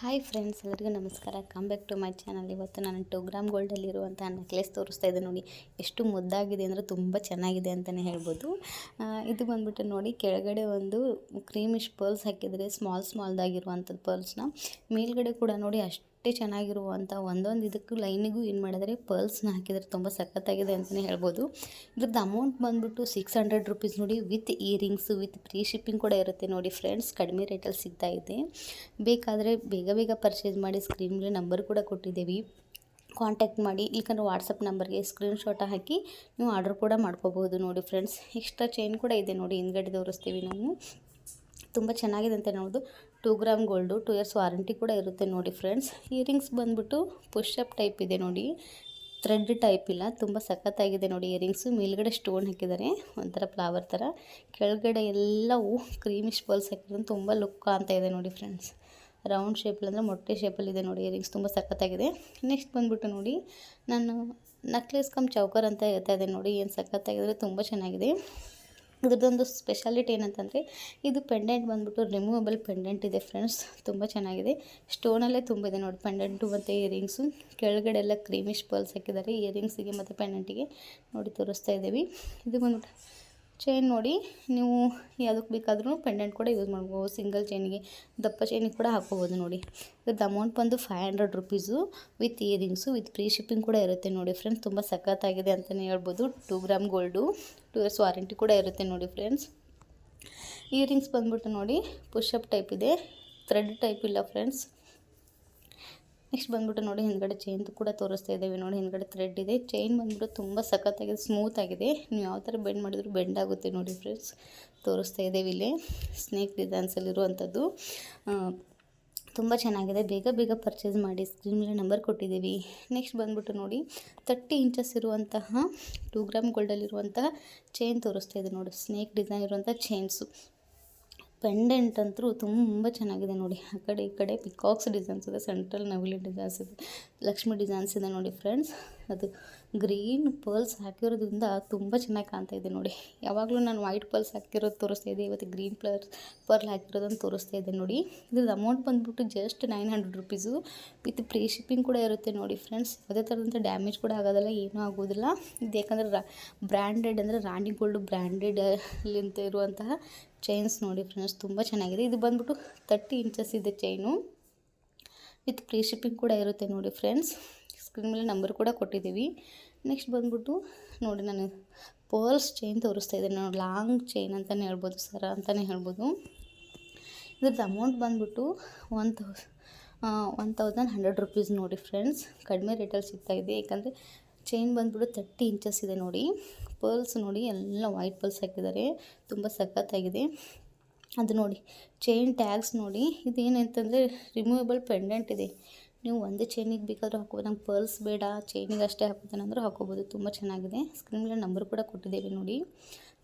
Hi friends ಎಲ್ಲರಿಗೂ ನಮಸ್ಕಾರ. Come back to my channel ಇವತ್ತು ನಾನು ಟು ಗ್ರಾಮ್ ಗೋಲ್ಡಲ್ಲಿರುವಂಥ ನೆಕ್ಲೆಸ್ ತೋರಿಸ್ತಾ ಇದ್ದೆ ನೋಡಿ. ಎಷ್ಟು ಮುದ್ದಾಗಿದೆ ಅಂದರೆ ತುಂಬ ಚೆನ್ನಾಗಿದೆ ಅಂತಲೇ ಹೇಳ್ಬೋದು. ಇದು ಬಂದುಬಿಟ್ಟು ನೋಡಿ, ಕೆಳಗಡೆ ಒಂದು ಕ್ರೀಮಿಶ್ ಪರ್ಲ್ಸ್ ಹಾಕಿದರೆ ಸ್ಮಾಲ್ ಸ್ಮಾಲ್ದಾಗಿರುವಂಥದ್ದು ಪರ್ಲ್ಸ್ನ ಮೇಲ್ಗಡೆ ಕೂಡ ನೋಡಿ ಅಷ್ಟೇ ಚೆನ್ನಾಗಿರುವಂಥ ಒಂದೊಂದು ಇದಕ್ಕೂ ಲೈನಿಗೂ ಏನು ಮಾಡಿದರೆ ಪರ್ಲ್ಸ್ನ ಹಾಕಿದರೆ ತುಂಬ ಸಖತ್ತಾಗಿದೆ ಅಂತಲೇ ಹೇಳ್ಬೋದು. ಇದ್ರದ್ದು ಅಮೌಂಟ್ ಬಂದ್ಬಿಟ್ಟು ಸಿಕ್ಸ್ ಹಂಡ್ರೆಡ್ ರುಪೀಸ್ ನೋಡಿ, with earrings, with free shipping ಕೂಡ ಇರುತ್ತೆ ನೋಡಿ ಫ್ರೆಂಡ್ಸ್, ಕಡಿಮೆ ರೇಟಲ್ಲಿ ಸಿಗ್ತಾ ಇದೆ. ಬೇಕಾದರೆ ಬೇಗ ಬೇಗ ಪರ್ಚೇಸ್ ಮಾಡಿ ಸ್ಕ್ರೀನ್ ಮೇಲೆ ನಂಬರ್ ಕೂಡ ಕೊಟ್ಟಿದ್ದೀವಿ. ಕಾಂಟ್ಯಾಕ್ಟ್ ಮಾಡಿ, ಇಲ್ಕಂದ್ರೆ ವಾಟ್ಸಪ್ ನಂಬರ್ಗೆ ಸ್ಕ್ರೀನ್ಶಾಟ್ ಹಾಕಿ ನೀವು ಆರ್ಡರ್ ಕೂಡ ಮಾಡ್ಕೋಬೋದು ನೋಡಿ ಫ್ರೆಂಡ್ಸ್. ಎಕ್ಸ್ಟ್ರಾ ಚೈನ್ ಕೂಡ ಇದೆ ನೋಡಿ, ಹಿಂದ್ಗಡೆ ತೋರಿಸ್ತೀವಿ ನಾವು. ತುಂಬ ಚೆನ್ನಾಗಿದೆ ಅಂತ ನೋಡೋದು. Two gram gold two years warranty ಕೂಡ ಇರುತ್ತೆ ನೋಡಿ ಫ್ರೆಂಡ್ಸ್ ಇಯರಿಂಗ್ಸ್ ಬಂದ್ಬಿಟ್ಟು ಪುಷಪ್ ಟೈಪ್ ಇದೆ ನೋಡಿ. ಥ್ರೆಡ್ ಟೈಪ್ ಇಲ್ಲ, ತುಂಬ ಸಖತ್ತಾಗಿದೆ ನೋಡಿ ಇಯರಿಂಗ್ಸು ಮೇಲ್ಗಡೆ ಸ್ಟೋನ್ ಹಾಕಿದ್ದಾರೆ, ಒಂಥರ ಫ್ಲವರ್ ಥರ. ಕೆಳಗಡೆ ಎಲ್ಲವೂ ಕ್ರೀಮಿಶ್ ಪಲ್ಸ್ ಹಾಕಿದ್ರೆ ತುಂಬ ಲುಕ್ ಅಂತ ಇದೆ ನೋಡಿ ಫ್ರೆಂಡ್ಸ್ ರೌಂಡ್ ಶೇಪಲ್ಲಿ ಅಂದರೆ ಮೊಟ್ಟೆ ಶೇಪಲ್ಲಿದೆ ನೋಡಿ ಇಯರಿಂಗ್ಸ್ ತುಂಬ ಸಖತ್ತಾಗಿದೆ. ನೆಕ್ಸ್ಟ್ ಬಂದ್ಬಿಟ್ಟು ನೋಡಿ, ನಾನು ನಕ್ಲೆಸ್ ಕಮ್ ಚೌಕರ್ ಅಂತ ಹೇಳ್ತಾ ಇದ್ದೆ ನೋಡಿ, ಏನು ಸಖತ್ತಾಗಿದ್ರೆ ತುಂಬ ಚೆನ್ನಾಗಿದೆ. ಇದ್ರದ್ದೊಂದು ಸ್ಪೆಷಾಲಿಟಿ ಏನಂತಂದರೆ, ಇದು ಪೆಂಡೆಂಟ್ ಬಂದ್ಬಿಟ್ಟು ರಿಮೂವಬಲ್ ಪೆಂಡೆಂಟ್ ಇದೆ ಫ್ರೆಂಡ್ಸ್ ತುಂಬ ಚೆನ್ನಾಗಿದೆ. ಸ್ಟೋನಲ್ಲೇ ತುಂಬಿದೆ ನೋಡಿ ಪೆಂಡೆಂಟು ಮತ್ತು ಇಯರಿಂಗ್ಸು ಕೆಳಗಡೆ ಎಲ್ಲ ಕ್ರೀಮಿಶ್ ಪರ್ಲ್ಸ್ ಹಾಕಿದ್ದಾರೆ. ಇಯರಿಂಗ್ಸಿಗೆ ಮತ್ತು ಪೆಂಡೆಂಟಿಗೆ ನೋಡಿ ತೋರಿಸ್ತಾ ಇದ್ದೀವಿ. ಇದು ಬಂದ್ಬಿಟ್ಟು ಚೈನ್ ನೋಡಿ ನೀವು ಯಾವುದಕ್ಕೆ ಬೇಕಾದ್ರೂ ಪೆಂಡೆಂಟ್ ಕೂಡ ಯೂಸ್ ಮಾಡ್ಬೋದು. ಸಿಂಗಲ್ ಚೈನಿಗೆ ದಪ್ಪ ಚೈನಿಗೆ ಕೂಡ ಹಾಕ್ಕೋಬೋದು ನೋಡಿ. ಇದ್ರದ್ದು ಅಮೌಂಟ್ ಬಂದು five hundred rupees with earrings with free shipping ಕೂಡ ಇರುತ್ತೆ ನೋಡಿ ಫ್ರೆಂಡ್ಸ್ ತುಂಬ ಸಖತ್ತಾಗಿದೆ ಅಂತಲೇ ಹೇಳ್ಬೋದು. Two gram gold two years warranty ಕೂಡ ಇರುತ್ತೆ ನೋಡಿ ಫ್ರೆಂಡ್ಸ್ ಇಯರಿಂಗ್ಸ್ ಬಂದ್ಬಿಟ್ಟು ನೋಡಿ ಪುಷಪ್ ಟೈಪ್ ಇದೆ. ಥ್ರೆಡ್ ಟೈಪ್ ಇಲ್ಲ ಫ್ರೆಂಡ್ಸ್ ನೆಕ್ಸ್ಟ್ ಬಂದ್ಬಿಟ್ಟು ನೋಡಿ ಹಿಂದ್ಗಡೆ ಚೈನ್ ಕೂಡ ತೋರಿಸ್ತಾ ಇದ್ದೇವೆ. ನೋಡಿ ಹಿಂದ್ಗಡೆ ಥ್ರೆಡ್ ಇದೆ. ಚೈನ್ ಬಂದ್ಬಿಟ್ಟು ತುಂಬ ಸಖತ್ತಾಗಿದೆ ಸ್ಮೂತ್ ಆಗಿದೆ. ನೀವು ಯಾವ ಥರ ಬೆಂಡ್ ಮಾಡಿದ್ರು ಬೆಂಡ್ ಆಗುತ್ತೆ ನೋಡಿ ಫ್ರೆಂಡ್ಸ್ ತೋರಿಸ್ತಾ ಇದ್ದೇವೆ ಇಲ್ಲಿ. ಸ್ನೇಕ್ ಡಿಸೈನ್ಸಲ್ಲಿರುವಂಥದ್ದು ತುಂಬ ಚೆನ್ನಾಗಿದೆ. ಬೇಗ ಬೇಗ ಪರ್ಚೇಸ್ ಮಾಡಿ ಸ್ಕ್ರೀನ್ ಮೇಲೆ ನಂಬರ್ ಕೊಟ್ಟಿದ್ದೀವಿ. ನೆಕ್ಸ್ಟ್ ಬಂದ್ಬಿಟ್ಟು ನೋಡಿ ತರ್ಟಿ ಇಂಚಸ್ ಇರುವಂತಹ ಟೂ ಗ್ರಾಮ್ ಗೋಲ್ಡಲ್ಲಿರುವಂತಹ ಚೈನ್ ತೋರಿಸ್ತಾ ಇದೆ ನೋಡಿ. ಸ್ನೇಕ್ ಡಿಸೈನ್ ಇರುವಂಥ ಚೈನ್ಸು ಪೆಂಡೆಂಟ್ ಅಂತೂ ತುಂಬ ಚೆನ್ನಾಗಿದೆ ನೋಡಿ. ಆ ಕಡೆ ಈ ಕಡೆ ಪಿಕಾಕ್ಸ್ ಡಿಸೈನ್ಸ್ ಇದೆ ಸೆಂಟ್ರಲ್ ನವಿಲಿ ಡಿಸೈನ್ಸ್ ಇದೆ, ಲಕ್ಷ್ಮಿ ಡಿಸೈನ್ಸ್ ಇದೆ ನೋಡಿ ಫ್ರೆಂಡ್ಸ್ ಅದು ಗ್ರೀನ್ ಪರ್ಲ್ಸ್ ಹಾಕಿರೋದ್ರಿಂದ ತುಂಬ ಚೆನ್ನಾಗಿ ಕಾಣ್ತಾ ಇದೆ ನೋಡಿ. ಯಾವಾಗಲೂ ನಾನು ವೈಟ್ ಪರ್ಲ್ಸ್ ಹಾಕಿರೋದು ತೋರಿಸ್ತಾ ಇದೆ ಇವತ್ತು ಗ್ರೀನ್ ಪರ್ ಪರ್ಲ್ ಹಾಕಿರೋದನ್ನು ತೋರಿಸ್ತಾ ಇದ್ದೆ ನೋಡಿ. ಇದ್ರದ್ದು ಅಮೌಂಟ್ ಬಂದ್ಬಿಟ್ಟು just nine hundred rupees with free shipping ಕೂಡ ಇರುತ್ತೆ ನೋಡಿ ಫ್ರೆಂಡ್ಸ್ ಯಾವುದೇ ಥರದಂಥ ಡ್ಯಾಮೇಜ್ ಕೂಡ ಆಗೋದಿಲ್ಲ, ಏನೂ ಆಗೋದಿಲ್ಲ. ಇದು ಯಾಕಂದರೆ ರಾ ಬ್ರ್ಯಾಂಡೆಡ್ ಅಂದರೆ ರಾಣಿ ಗೋಲ್ಡ್ ಬ್ರ್ಯಾಂಡೆಡ್ ಇರುವಂತಹ ಚೈನ್ಸ್ ನೋಡಿ ಫ್ರೆಂಡ್ಸ್ ತುಂಬ ಚೆನ್ನಾಗಿದೆ. ಇದು ಬಂದ್ಬಿಟ್ಟು ತರ್ಟಿ ಇಂಚಸ್ ಇದೆ ಚೈನು ವಿತ್ ಫ್ರೀ ಶಿಪ್ಪಿಂಗ್ ಕೂಡ ಇರುತ್ತೆ ನೋಡಿ ಫ್ರೆಂಡ್ಸ್ ಸ್ಕ್ರೀನ್ ಮೇಲೆ ನಂಬರ್ ಕೂಡ ಕೊಟ್ಟಿದ್ದೀವಿ. ನೆಕ್ಸ್ಟ್ ಬಂದ್ಬಿಟ್ಟು ನೋಡಿ ನಾನು ಪರ್ಲ್ಸ್ ಚೈನ್ ತೋರಿಸ್ತಾ ಇದ್ದೀನಿ. ನೋಡಿ, ಲಾಂಗ್ ಚೈನ್ ಅಂತಲೇ ಹೇಳ್ಬೋದು ಸರ ಅಂತಲೇ ಹೇಳ್ಬೋದು. ಇದ್ರದ್ದು ಅಮೌಂಟ್ ಬಂದ್ಬಿಟ್ಟು one thousand one thousand hundred rupees ನೋಡಿ ಫ್ರೆಂಡ್ಸ್. ಕಡಿಮೆ ರೇಟಲ್ಲಿ ಸಿಗ್ತಾ ಇದೆ. ಯಾಕಂದರೆ ಚೈನ್ ಬಂದ್ಬಿಟ್ಟು ತರ್ಟಿ ಇಂಚಸ್ ಇದೆ ನೋಡಿ. ಪರ್ಲ್ಸ್ ನೋಡಿ ಎಲ್ಲ ವೈಟ್ ಪರ್ಲ್ಸ್ ಹಾಕಿದ್ದಾರೆ. ತುಂಬ ಸಖತ್ತಾಗಿದೆ. ಅದು ನೋಡಿ, ಚೈನ್ ಟ್ಯಾಗ್ಸ್ ನೋಡಿ, ಇದೇನಂತಂದರೆ ರಿಮೂವೇಬಲ್ ಪೆಂಡೆಂಟ್ ಇದೆ. ನೀವು ಒಂದೇ ಚೈನಿಗೆ ಬೇಕಾದರೂ ಹಾಕೋಬೋದು. ನಂಗೆ ಪರ್ಲ್ಸ್ ಬೇಡ ಚೈನಿಗೆ ಅಷ್ಟೇ ಹಾಕೋತಾನೆ ಅಂದರೂ ಹಾಕೋಬೋದು ತುಂಬ ಚೆನ್ನಾಗಿದೆ. ಸ್ಕ್ರೀನ್ ಮೇಲೆ ನಂಬರ್ ಕೂಡ ಕೊಟ್ಟಿದ್ದೇವೆ ನೋಡಿ.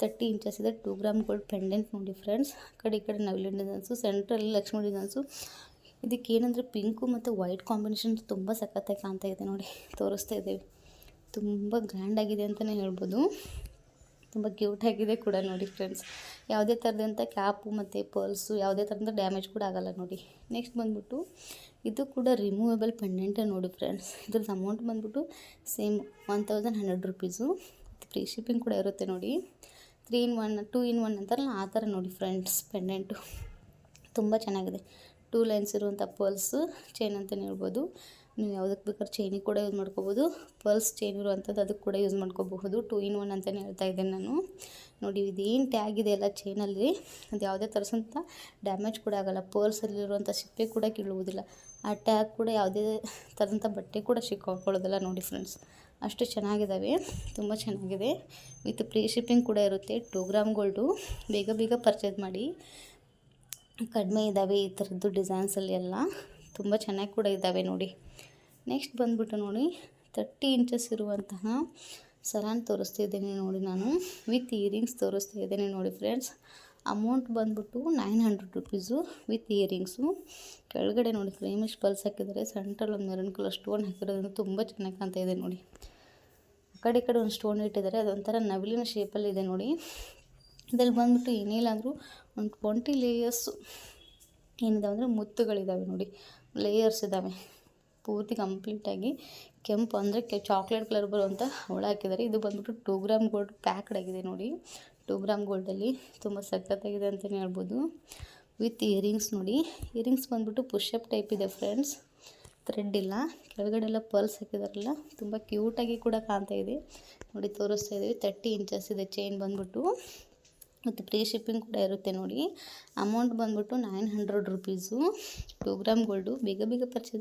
ತರ್ಟಿ ಇಂಚಸ್ ಇದೆ ಟೂ ಗ್ರಾಮ್ ಗೋಲ್ಡ್ ಪೆಂಡೆಂಟ್ ನೋಡಿ ಫ್ರೆಂಡ್ಸ್ ಆ ಕಡೆ ಈ ಕಡೆ ನವಿಲಿನ ಡಿಸೈನ್ಸು ಸೆಂಟ್ರಲ್ಲಿ ಲಕ್ಷ್ಮಿ ಡಿಸೈನ್ಸು ಇದಕ್ಕೆ ಏನಂದರೆ ಪಿಂಕು ಮತ್ತು ವೈಟ್ ಕಾಂಬಿನೇಷನ್ ತುಂಬ ಸಖತ್ತಾಗಿ ಕಾಣ್ತಾ ಇದೆ ನೋಡಿ. ತೋರಿಸ್ತಾ ಇದ್ದೇವೆ. ತುಂಬ ಗ್ರ್ಯಾಂಡಾಗಿದೆ ಅಂತಲೇ ಹೇಳ್ಬೋದು. ತುಂಬ ಕ್ಯೂಟಾಗಿದೆ ಕೂಡ ನೋಡಿ ಫ್ರೆಂಡ್ಸ್ ಯಾವುದೇ ಥರದಂಥ ಕ್ಯಾಪು ಮತ್ತು ಪರ್ಲ್ಸು ಯಾವುದೇ ಥರದ ಡ್ಯಾಮೇಜ್ ಕೂಡ ಆಗೋಲ್ಲ ನೋಡಿ. ನೆಕ್ಸ್ಟ್ ಬಂದ್ಬಿಟ್ಟು ಇದು ಕೂಡ ರಿಮೂವೆಬಲ್ ಪೆಂಡೆಂಟೇ ನೋಡಿ ಫ್ರೆಂಡ್ಸ್ ಇದ್ರದ್ದು ಅಮೌಂಟ್ ಬಂದ್ಬಿಟ್ಟು same one thousand hundred rupees free shipping ಕೂಡ ಇರುತ್ತೆ ನೋಡಿ. Three in one two in one ಅಂತಾರಲ್ಲ, ಆ ಥರ ನೋಡಿ ಫ್ರೆಂಡ್ಸ್ ಪೆಂಡೆಂಟು ತುಂಬ ಚೆನ್ನಾಗಿದೆ. ಟೂ ಲೈನ್ಸ್ ಇರುವಂಥ ಪರ್ಲ್ಸ್ ಚೈನ್ ಅಂತಲೇ ಹೇಳ್ಬೋದು. ನೀವು ಯಾವುದಕ್ಕೆ ಬೇಕಾದ್ರೆ ಚೈನಿಗೆ ಕೂಡ ಯೂಸ್ ಮಾಡ್ಕೋಬೋದು. ಪರ್ಲ್ಸ್ ಚೈನ್ ಇರುವಂಥದ್ದು ಅದಕ್ಕೆ ಕೂಡ ಯೂಸ್ ಮಾಡ್ಕೋಬಹುದು. ಟೂ ಇನ್ ಒನ್ ಅಂತಲೇ ಹೇಳ್ತಾ ಇದ್ದೇನೆ ನಾನು. ನೋಡಿ, ಇದೇನು ಟ್ಯಾಗ್ ಇದೆ ಎಲ್ಲ ಚೈನಲ್ಲಿ. ಅದು ಯಾವುದೇ ಥರಸಂತ ಡ್ಯಾಮೇಜ್ ಕೂಡ ಆಗೋಲ್ಲ. ಪರ್ಲ್ಸಲ್ಲಿರುವಂಥ ಸಿಪ್ಪೆ ಕೂಡ ಕೀಳುವುದಿಲ್ಲ ಆ ಟ್ಯಾಗ್ ಕೂಡ ಯಾವುದೇ ಥರದಂಥ ಬಟ್ಟೆ ಕೂಡ ಸಿಕ್ಕಾಕೊಳ್ಳೋದಿಲ್ಲ ನೋಡಿ ಫ್ರೆಂಡ್ಸ್. ಅಷ್ಟು ಚೆನ್ನಾಗಿದ್ದಾವೆ. ತುಂಬ ಚೆನ್ನಾಗಿದೆ. ವಿತ್ ಫ್ರೀ ಶಿಪ್ಪಿಂಗ್ ಕೂಡ ಇರುತ್ತೆ. Two gram gold. ಬೇಗ ಬೇಗ ಪರ್ಚೇಸ್ ಮಾಡಿ. ಕಡಿಮೆ ಇದ್ದಾವೆ ಈ ಥರದ್ದು ಡಿಸೈನ್ಸಲ್ಲಿ ಎಲ್ಲ. ತುಂಬ ಚೆನ್ನಾಗಿ ಕೂಡ ಇದ್ದಾವೆ ನೋಡಿ. ನೆಕ್ಸ್ಟ್ ಬಂದ್ಬಿಟ್ಟು ನೋಡಿ, ತರ್ಟಿ ಇಂಚಸ್ ಇರುವಂತಹ ಸರಾನ್ ತೋರಿಸ್ತಾ ಇದ್ದೇನೆ ನೋಡಿ ನಾನು. ವಿತ್ ಇಯರಿಂಗ್ಸ್ ತೋರಿಸ್ತಾ ಇದ್ದೇನೆ ನೋಡಿ ಫ್ರೆಂಡ್ಸ್. ಅಮೌಂಟ್ ಬಂದ್ಬಿಟ್ಟು nine hundred rupees with earrings. ಕೆಳಗಡೆ ನೋಡಿ ಕ್ರೀಮಿಶ್ ಪಲ್ಸ್ ಹಾಕಿದ್ದಾರೆ. ಸೆಂಟ್ರಲ್ಲಿ ಒಂದು ಮೆರನ್ ಕಲರ್ ಸ್ಟೋನ್ ಹಾಕಿರೋದ್ರಿಂದ ತುಂಬ ಚೆನ್ನಾಗಿ ಕಾಣ್ತಾ ಇದೆ ನೋಡಿ. ಆ ಕಡೆ ಕಡೆ ಒಂದು ಸ್ಟೋನ್ ಇಟ್ಟಿದ್ದಾರೆ. ಅದೊಂಥರ ನವಿಲಿನ ಶೇಪಲ್ಲಿ ಇದೆ ನೋಡಿ. ಇದ್ರಲ್ಲಿ ಬಂದ್ಬಿಟ್ಟು ಏನಿಲ್ಲ ಅಂದರೂ ಒಂದು ಟ್ವೆಂಟಿ ಲೇಯರ್ಸು ಏನಿದಾವೆ ಅಂದರೆ ಮುತ್ತುಗಳಿದ್ದಾವೆ ನೋಡಿ. ಲೇಯರ್ಸ್ ಇದ್ದಾವೆ ಪೂರ್ತಿ ಕಂಪ್ಲೀಟಾಗಿ ಕೆಂಪು ಅಂದರೆ ಕೆ ಚಾಕ್ಲೇಟ್ ಕಲರ್ ಬರುವಂಥ ಹುಳ ಹಾಕಿದ್ದಾರೆ. ಇದು ಬಂದ್ಬಿಟ್ಟು ಟೂ ಗ್ರಾಮ್ ಗೋಲ್ಡ್ ಪ್ಯಾಕ್ಡ್ ಆಗಿದೆ ನೋಡಿ. ಟೂ ಗ್ರಾಮ್ ಗೋಲ್ಡಲ್ಲಿ ತುಂಬ ಸಖತ್ತಾಗಿದೆ ಅಂತಲೇ ಹೇಳ್ಬೋದು. ವಿತ್ ಇಯರಿಂಗ್ಸ್ ನೋಡಿ. ಇಯರಿಂಗ್ಸ್ ಬಂದ್ಬಿಟ್ಟು ಪುಷಪ್ ಟೈಪ್ ಇದೆ ಫ್ರೆಂಡ್ಸ್ ಥ್ರೆಡ್ ಇಲ್ಲ. ಕೆಳಗಡೆ ಎಲ್ಲ ಪರ್ಲ್ಸ್ ಹಾಕಿದಾರಲ್ಲ. ತುಂಬ ಕ್ಯೂಟಾಗಿ ಕೂಡ ಕಾಣ್ತಾ ಇದೆ. ನೋಡಿ, ತೋರಿಸ್ತಾ ಇದ್ದೀವಿ ತರ್ಟಿ ಇಂಚಸ್ ಇದೆ ಚೈನ್ ಬಂದ್ಬಿಟ್ಟು. ಮತ್ತು ಫ್ರೀ ಶಿಪ್ಪಿಂಗ್ ಕೂಡ ಇರುತ್ತೆ ನೋಡಿ. ಅಮೌಂಟ್ ಬಂದ್ಬಿಟ್ಟು nine hundred rupees two gram gold ಬೇಗ ಬೇಗ ಪರ್ಚೇಸ್